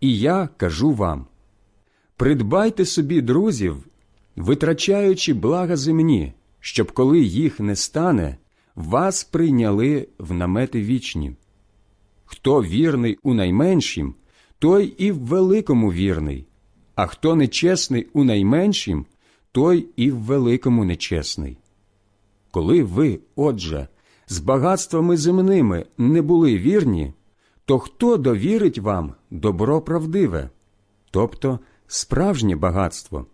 І я кажу вам придбайте собі друзів, витрачаючи блага земні, щоб коли їх не стане, вас прийняли в намети вічні. Хто вірний у найменшім, той і в великому вірний, а хто нечесний у найменшім, той і в великому нечесний. Коли ви, отже, з багатствами земними не були вірні, то хто довірить вам добро правдиве, тобто справжнє багатство?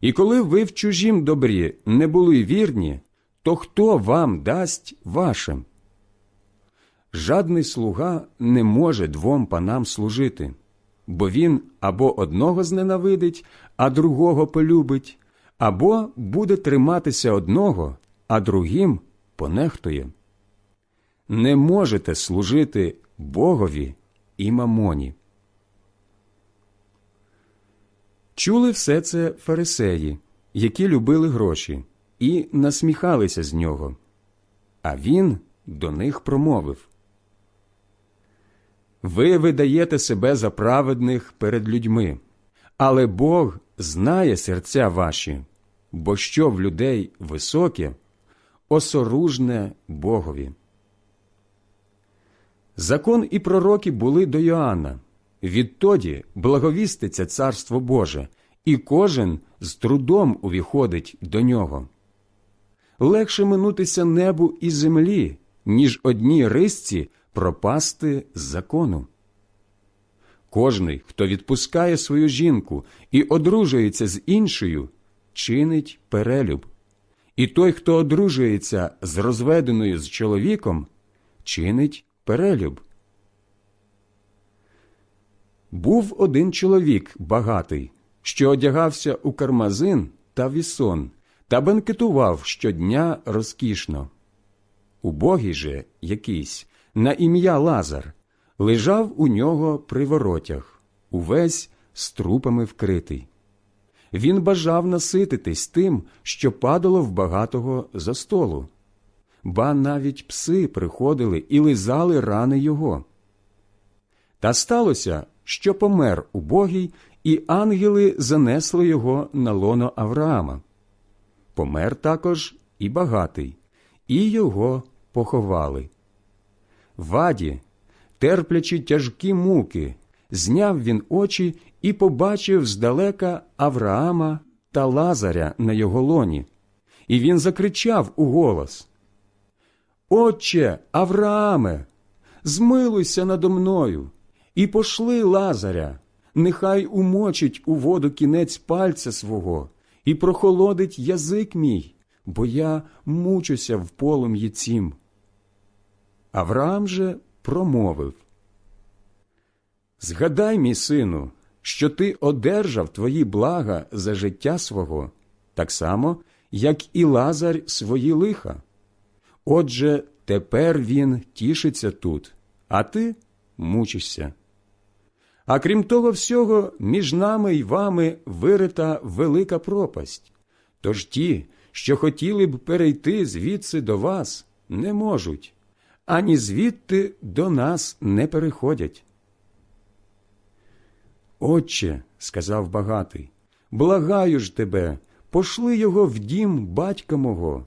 І коли ви в чужім добрі не були вірні, то хто вам дасть вашим? Жадний слуга не може двом панам служити, бо він або одного зненавидить, а другого полюбить, або буде триматися одного, а другим понехтує. Не можете служити Богові і мамоні. Чули все це фарисеї, які любили гроші, і насміхалися з нього. А він до них промовив Ви видаєте себе за праведних перед людьми, але Бог знає серця ваші, бо що в людей високе, осоружне Богові. Закон і пророки були до Йоанна. Відтоді благовіститься Царство Боже, і кожен з трудом увіходить до нього. Легше минутися небу і землі, ніж одній рисці пропасти з закону. Кожний, хто відпускає свою жінку і одружується з іншою, чинить перелюб. І той, хто одружується з розведеною з чоловіком, чинить перелюб. Був один чоловік багатий, що одягався у кармазин та вісон, та бенкетував щодня розкішно. Убогий же якийсь, на ім'я Лазар, лежав у нього при воротях, увесь з трупами вкритий. Він бажав насититись тим, що падало в багатого за столу. Ба навіть пси приходили і лизали рани його. Та сталося, що помер убогий, і ангели занесли його на лоно Авраама. Помер також і багатий, і його поховали. Ваді, терплячи тяжкі муки, зняв він очі і побачив здалека Авраама та Лазаря на його лоні. І він закричав у голос Отче Аврааме, змилуйся надо мною і пошли Лазаря, нехай умочить у воду кінець пальця свого і прохолодить язик мій, бо я мучуся в полум'ї цім. Авраам же промовив Згадай, мій сину, що ти одержав твої блага за життя свого, так само, як і Лазар свої лиха. Отже, тепер він тішиться тут, а ти мучишся. А крім того всього, між нами й вами вирита велика пропасть. Тож ті, що хотіли б перейти звідси до вас, не можуть, ані звідти до нас не переходять. Отче, сказав багатий, благаю ж тебе, пошли його в дім батька мого.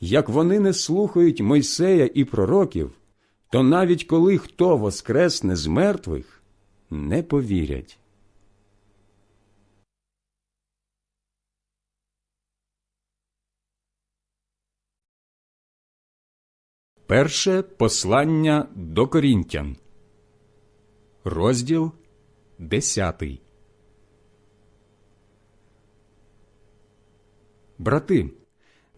Як вони не слухають Мойсея і пророків, то навіть коли хто воскресне з мертвих, не повірять. Перше послання до Корінтян, розділ десятий. Брати,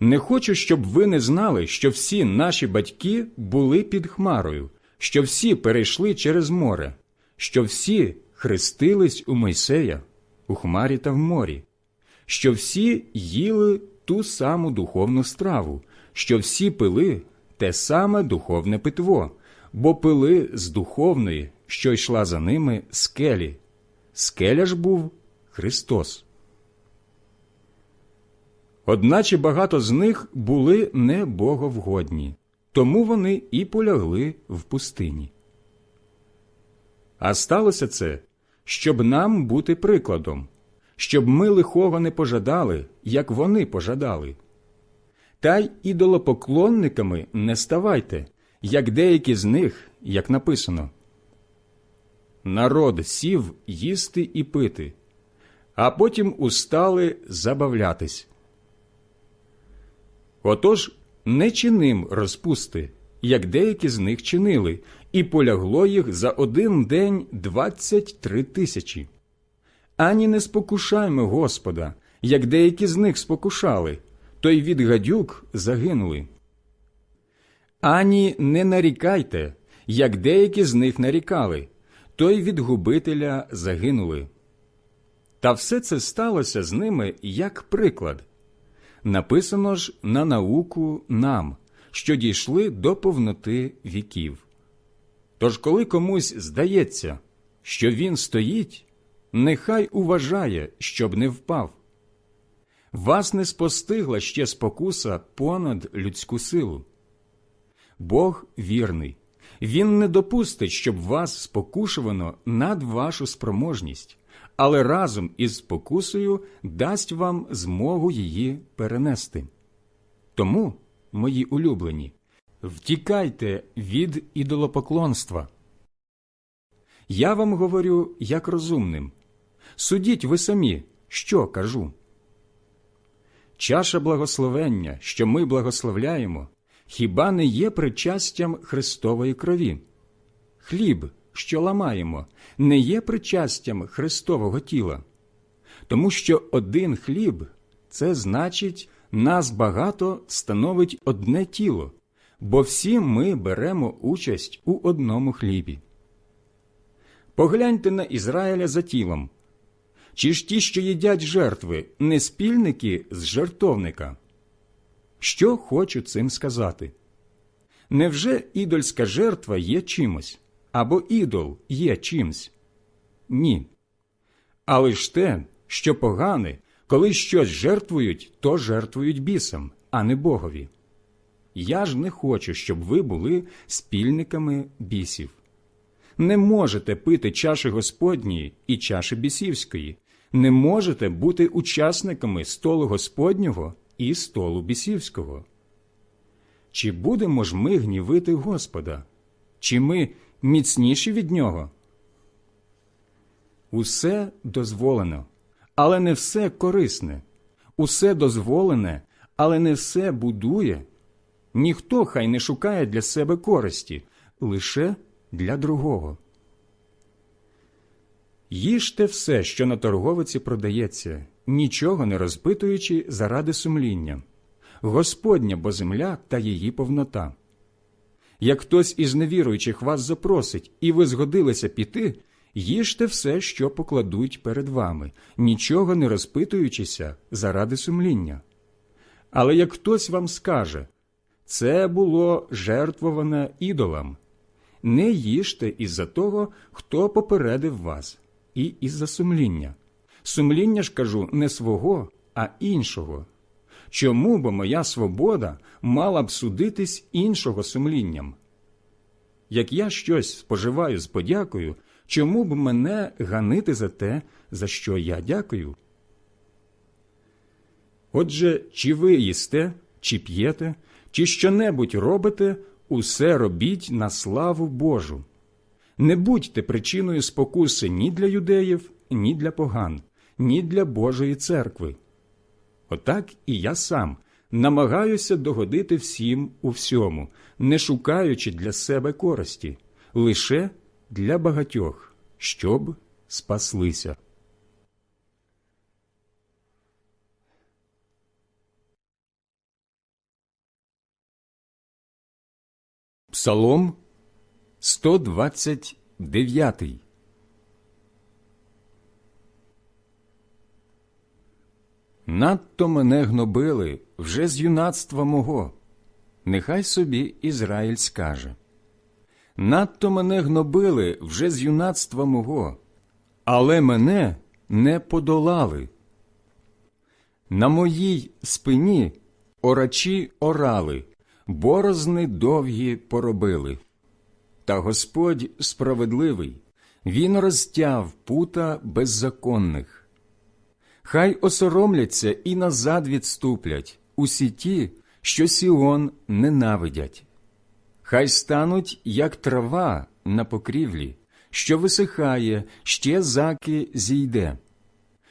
не хочу, щоб ви не знали, що всі наші батьки були під хмарою, що всі перейшли через море, що всі хрестились у Мойсея, у хмарі та в морі, що всі їли ту саму духовну страву, що всі пили те саме духовне питво, бо пили з духовної, що йшла за ними скелі. Скеля ж був Христос. Одначе багато з них були не боговгодні, тому вони і полягли в пустині. А сталося це, щоб нам бути прикладом, щоб ми лихого не пожадали, як вони пожадали. Та й ідолопоклонниками не ставайте, як деякі з них, як написано. Народ сів їсти і пити, а потім устали забавлятись. Отож не чиним розпусти, як деякі з них чинили, і полягло їх за один день двадцять три тисячі. Ані не спокушаймо Господа, як деякі з них спокушали, то й від гадюк загинули. Ані не нарікайте, як деякі з них нарікали, то й від губителя загинули. Та все це сталося з ними як приклад. Написано ж на науку нам, що дійшли до повноти віків. Тож, коли комусь здається, що він стоїть, нехай уважає, щоб не впав. Вас не спостигла ще спокуса понад людську силу. Бог вірний, Він не допустить, щоб вас спокушувано над вашу спроможність, але разом із спокусою дасть вам змогу її перенести. Тому, мої улюблені, втікайте від ідолопоклонства. Я вам говорю як розумним. Судіть ви самі, що кажу. Чаша благословення, що ми благословляємо, хіба не є причастям Христової крові? Хліб, що ламаємо, не є причастям Христового тіла, тому що один хліб це значить, нас багато становить одне тіло, бо всі ми беремо участь у одному хлібі. Погляньте на Ізраїля за тілом. Чи ж ті, що їдять жертви, не спільники з жертовника? Що хочу цим сказати? Невже ідольська жертва є чимось, або ідол є чимсь? Ні. Але ж те, що погане, коли щось жертвують, то жертвують бісам, а не Богові. Я ж не хочу, щоб ви були спільниками бісів. Не можете пити чаші Господньої і чаші бісівської, не можете бути учасниками столу Господнього і столу бісівського. Чи будемо ж ми гнівити Господа? Чи ми міцніші від нього? Усе дозволено, але не все корисне. Усе дозволене, але не все будує. Ніхто хай не шукає для себе користі, лише для другого. Їжте все, що на торговиці продається, нічого не розпитуючи заради сумління. Господня бо земля та її повнота. Як хтось із невіруючих вас запросить, і ви згодилися піти, їжте все, що покладуть перед вами, нічого не розпитуючися заради сумління. Але як хтось вам скаже, це було жертвоване ідолам, не їжте із-за того, хто попередив вас, і із-за сумління. Сумління ж кажу не свого, а іншого. Чому бо моя свобода мала б судитись іншого сумлінням? Як я щось споживаю з подякою, чому б мене ганити за те, за що я дякую? Отже, чи ви їсте, чи п'єте, чи що-небудь робите, усе робіть на славу Божу. Не будьте причиною спокуси ні для юдеїв, ні для поган, ні для Божої церкви. Отак і я сам намагаюся догодити всім у всьому, не шукаючи для себе користі, лише для багатьох, щоб спаслися. Псалом 129 Надто мене гнобили вже з юнацтва мого. Нехай собі Ізраїль скаже. Надто мене гнобили вже з юнацтва мого, але мене не подолали. На моїй спині орачі орали, борозни довгі поробили. Та Господь справедливий, Він розтяв пута беззаконних. Хай осоромляться і назад відступлять усі ті, що Сіон ненавидять. Хай стануть, як трава на покрівлі, що висихає, ще заки зійде,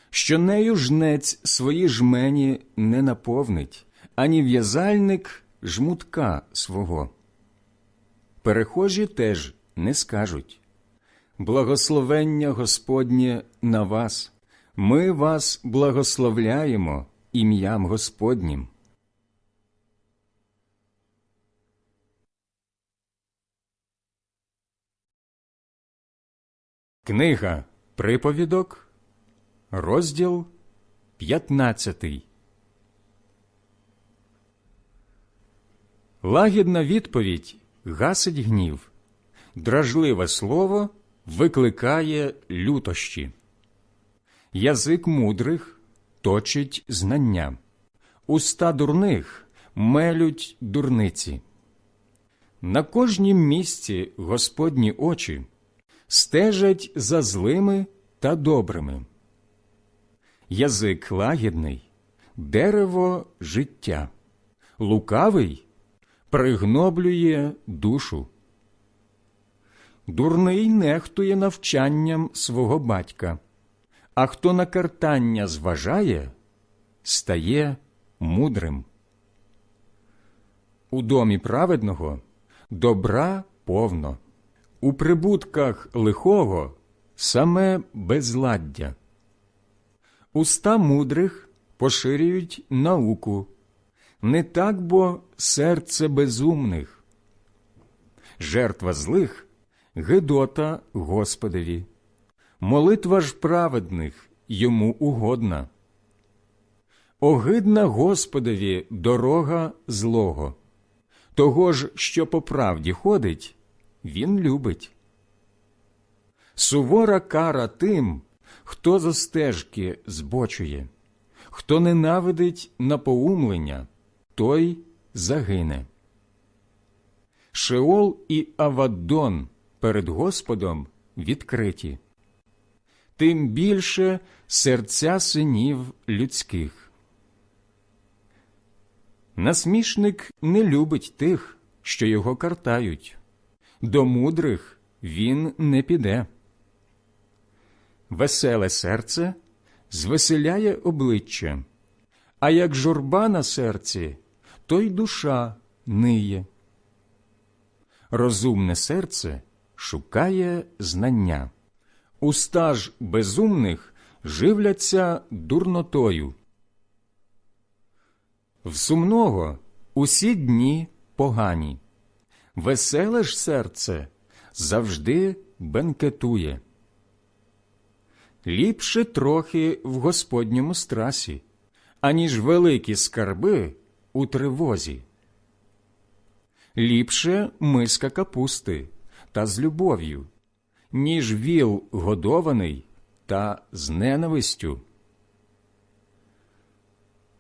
що нею жнець свої жмені не наповнить, ані в'язальник жмутка свого. Перехожі теж не скажуть Благословення Господнє на вас. Ми вас благословляємо ім'ям Господнім. Книга Приповідок, розділ 15 Лагідна відповідь гасить гнів, дражливе слово викликає лютощі. Язик мудрих точить знання, уста дурних мелють дурниці. На кожнім місці Господні очі стежать за злими та добрими. Язик лагідний, дерево життя, лукавий пригноблює душу. Дурний нехтує навчанням свого батька а хто на картання зважає, стає мудрим. У домі праведного добра повно, у прибутках лихого саме безладдя. Уста мудрих поширюють науку, не так бо серце безумних. Жертва злих гидота Господові молитва ж праведних йому угодна. Огидна Господові дорога злого, того ж, що по правді ходить, він любить. Сувора кара тим, хто за стежки збочує, хто ненавидить напоумлення, той загине. Шеол і Аваддон перед Господом відкриті, тим більше серця синів людських. Насмішник не любить тих, що його картають, до мудрих він не піде. Веселе серце звеселяє обличчя, а як журба на серці, то й душа ниє. Розумне серце шукає знання, уста ж безумних живляться дурнотою. В сумного усі дні погані, веселе ж серце завжди бенкетує. Ліпше трохи в Господньому страсі, аніж великі скарби у тривозі. Ліпше миска капусти та з любов'ю, ніж віл годований та з ненавистю.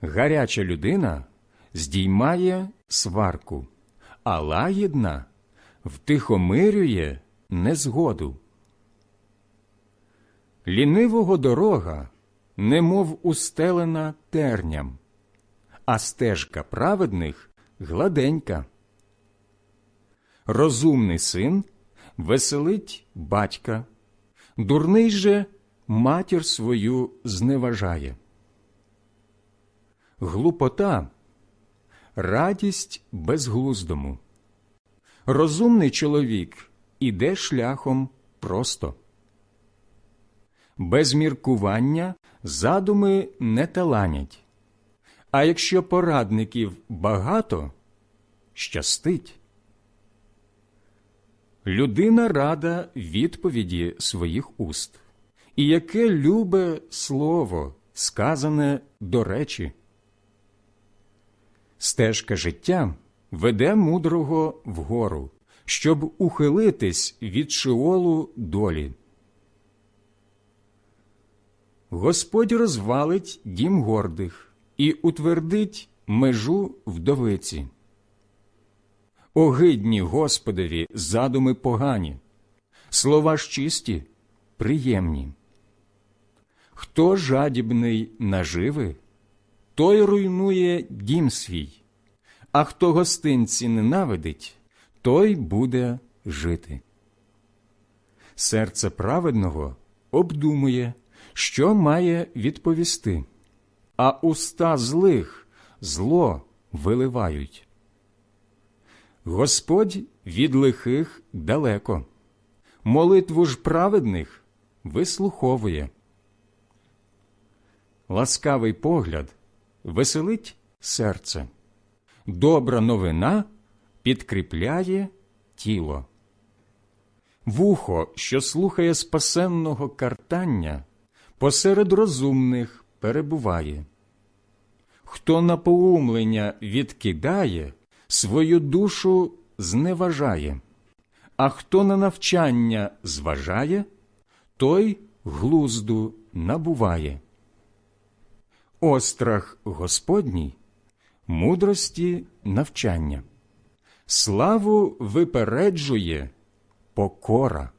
Гаряча людина здіймає сварку, а лагідна втихомирює незгоду. Лінивого дорога, немов устелена терням, а стежка праведних гладенька. Розумний син веселить батька, дурний же матір свою зневажає. Глупота радість безглуздому. Розумний чоловік іде шляхом просто. Без міркування задуми не таланять, а якщо порадників багато, щастить. Людина рада відповіді своїх уст, і яке любе слово, сказане до речі. Стежка життя веде мудрого вгору, щоб ухилитись від шиолу долі. Господь розвалить дім гордих і утвердить межу вдовиці. Огидні Господові задуми погані, слова ж чисті, приємні. Хто жадібний наживи, той руйнує дім свій, а хто гостинці ненавидить, той буде жити. Серце праведного обдумує, що має відповісти, а уста злих зло виливають. Господь від лихих далеко, молитву ж праведних вислуховує. Ласкавий погляд веселить серце, добра новина підкріпляє тіло. Вухо, що слухає спасенного картання, посеред розумних перебуває. Хто на поумлення відкидає, свою душу зневажає, а хто на навчання зважає, той глузду набуває. Острах Господній мудрості навчання, славу випереджує покора.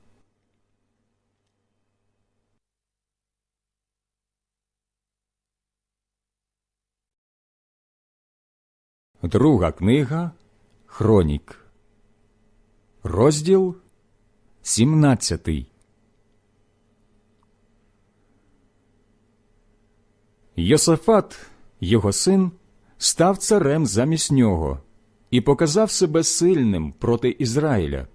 Друга книга Хронік, розділ 17 Йосафат, його син, став царем замість нього і показав себе сильним проти Ізраїля.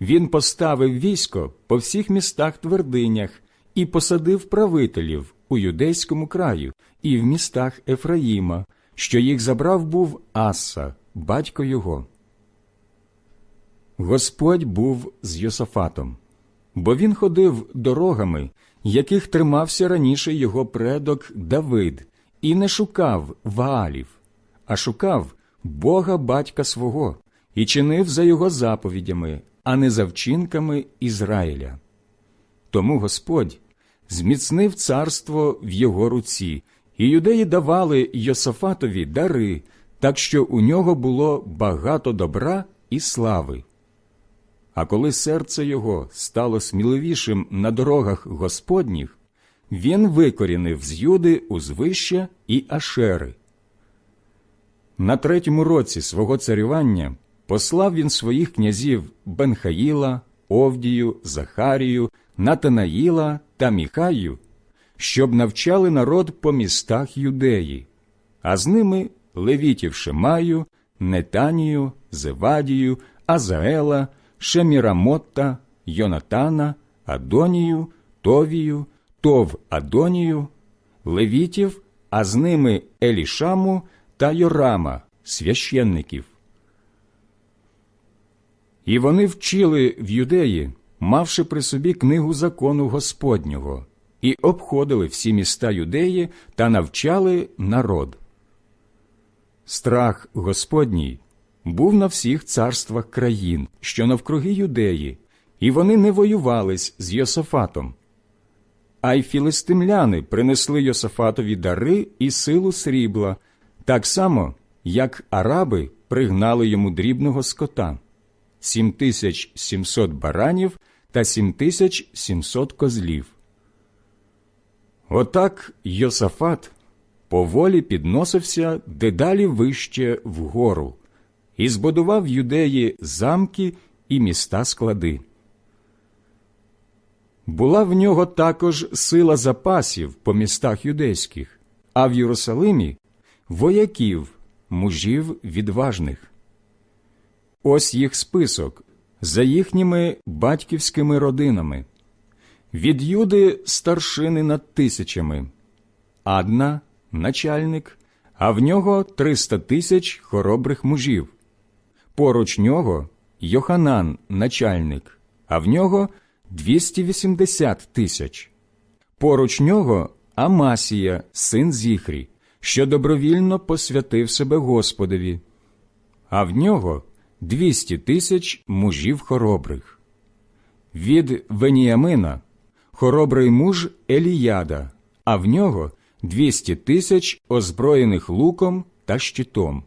Він поставив військо по всіх містах твердинях і посадив правителів у юдейському краю і в містах Ефраїма, що їх забрав був Аса, батько його. Господь був з Йосафатом, бо він ходив дорогами, яких тримався раніше його предок Давид, і не шукав Ваалів, а шукав Бога батька свого і чинив за його заповідями, а не за вчинками Ізраїля. Тому Господь зміцнив царство в його руці, і юдеї давали Йосафатові дари, так що у нього було багато добра і слави. А коли серце його стало сміливішим на дорогах Господніх, він викорінив з Юди узвище і Ашери. На третьому році свого царювання послав він своїх князів Бенхаїла, Овдію, Захарію, Натанаїла та Міхаю, щоб навчали народ по містах юдеї, а з ними левітів Шемаю, Нетанію, Зевадію, Азаела, Шемірамотта, Йонатана, Адонію, Товію, Тов Адонію, левітів, а з ними Елішаму та Йорама, священників. І вони вчили в юдеї, мавши при собі книгу закону Господнього, і обходили всі міста юдеї та навчали народ. Страх Господній був на всіх царствах країн, що навкруги юдеї, і вони не воювались з Йосафатом. А й філистимляни принесли Йосафатові дари і силу срібла, так само, як араби пригнали йому дрібного скота – 7700 баранів та 7700 козлів. Отак Йосафат поволі підносився дедалі вище вгору і збудував юдеї замки і міста склади. Була в нього також сила запасів по містах юдейських, а в Єрусалимі вояків, мужів відважних. Ось їх список за їхніми батьківськими родинами. Від Юди старшини над тисячами, Адна – начальник, а в нього триста тисяч хоробрих мужів. Поруч нього Йоханан – начальник, а в нього 280 тисяч. Поруч нього Амасія, син Зіхрі, що добровільно посвятив себе Господові, а в нього 200 тисяч мужів хоробрих. Від Веніямина хоробрий муж Еліяда, а в нього 200 тисяч озброєних луком та щитом.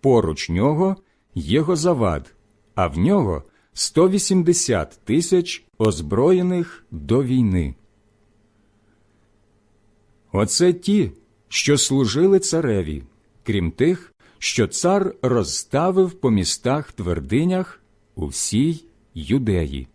Поруч нього Єгозавад, а в нього 180 тисяч озброєних до війни. Оце ті, що служили цареві, крім тих, що цар розставив по містах твердинях у всій юдеї.